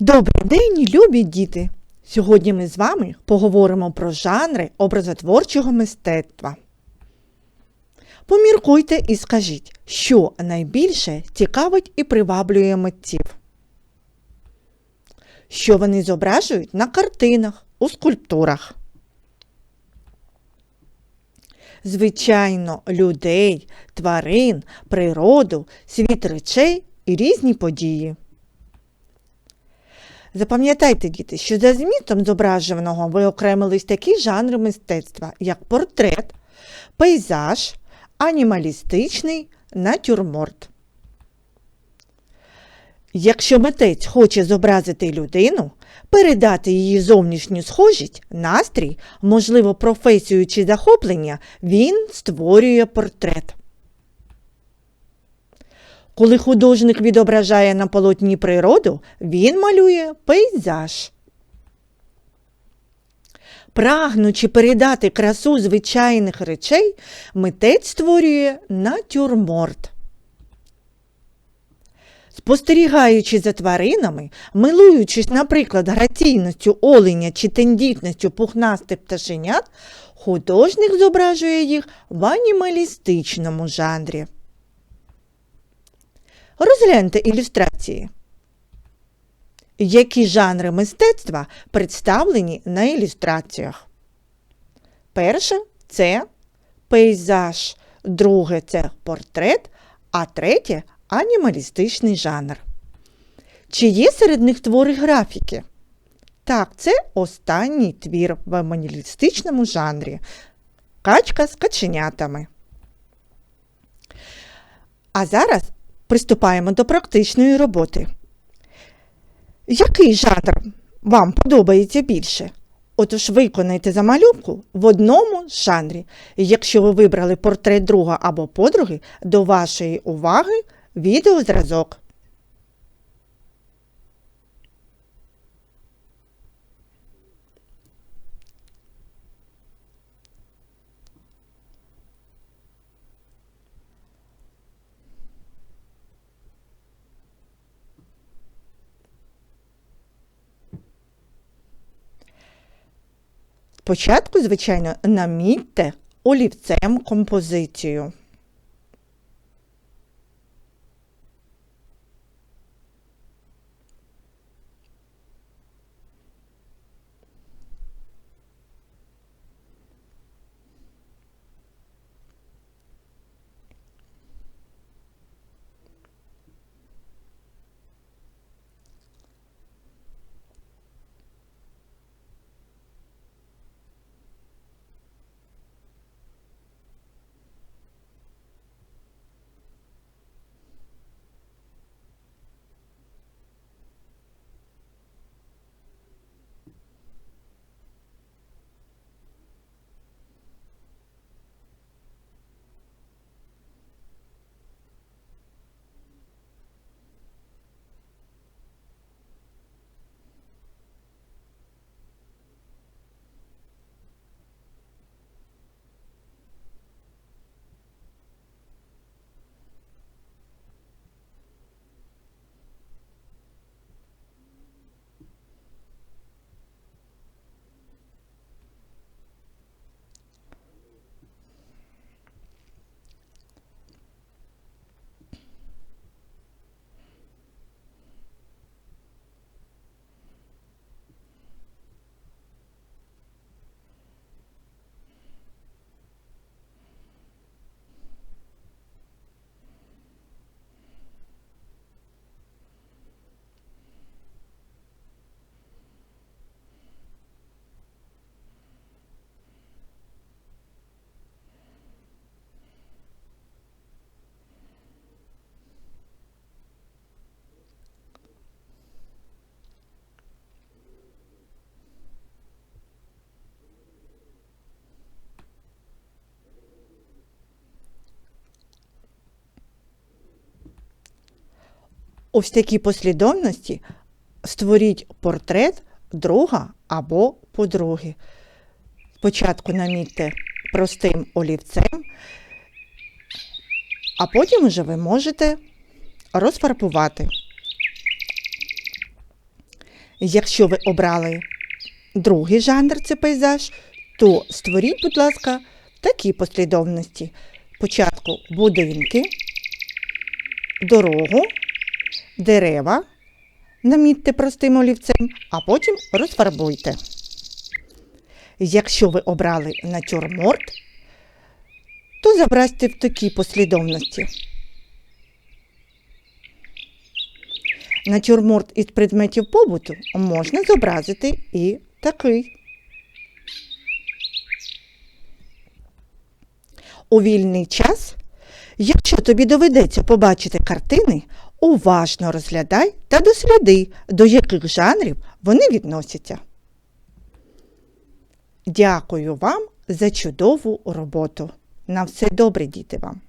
Добрий день, любі діти! Сьогодні ми з вами поговоримо про жанри образотворчого мистецтва. Поміркуйте і скажіть, що найбільше цікавить і приваблює митців. Що вони зображують на картинах, у скульптурах. Звичайно, людей, тварин, природу, світ речей і різні події. Запам'ятайте, діти, що за змістом зображуваного виокремились такі жанри мистецтва, як портрет, пейзаж, анімалістичний, натюрморт. Якщо митець хоче зобразити людину, передати її зовнішню схожість, настрій, можливо, професію чи захоплення, він створює портрет. Коли художник відображає на полотні природу, він малює пейзаж. Прагнучи передати красу звичайних речей, митець створює натюрморт. Спостерігаючи за тваринами, милуючись, наприклад, граційністю оленя чи тендітністю пухнастих пташенят, художник зображує їх в анімалістичному жанрі. Розгляньте ілюстрації. Які жанри мистецтва представлені на ілюстраціях? Перше це пейзаж, друге це портрет, а третє анімалістичний жанр. Чи є серед них твори графіки? Так, це останній твір в анімалістичному жанрі. Качка з каченятами. А зараз приступаємо до практичної роботи. Який жанр вам подобається більше? Отож виконайте замальовку в одному жанрі. Якщо ви вибрали портрет друга або подруги, до вашої уваги відеозразок. Спочатку, звичайно, намітьте олівцем композицію. Ось такій послідовності створіть портрет друга або подруги. Спочатку намітьте простим олівцем, а потім вже ви можете розфарбувати. Якщо ви обрали другий жанр це пейзаж, то створіть, будь ласка, такі послідовності. Спочатку будинки, дорогу, дерева, намітьте простим олівцем, а потім розфарбуйте. Якщо ви обрали натюрморт, то зобразьте в такій послідовності. Натюрморт із предметів побуту можна зобразити і такий. У вільний час, якщо тобі доведеться побачити картини, уважно розглядай та досліди, до яких жанрів вони відносяться. Дякую вам за чудову роботу. На все добре, діти вам!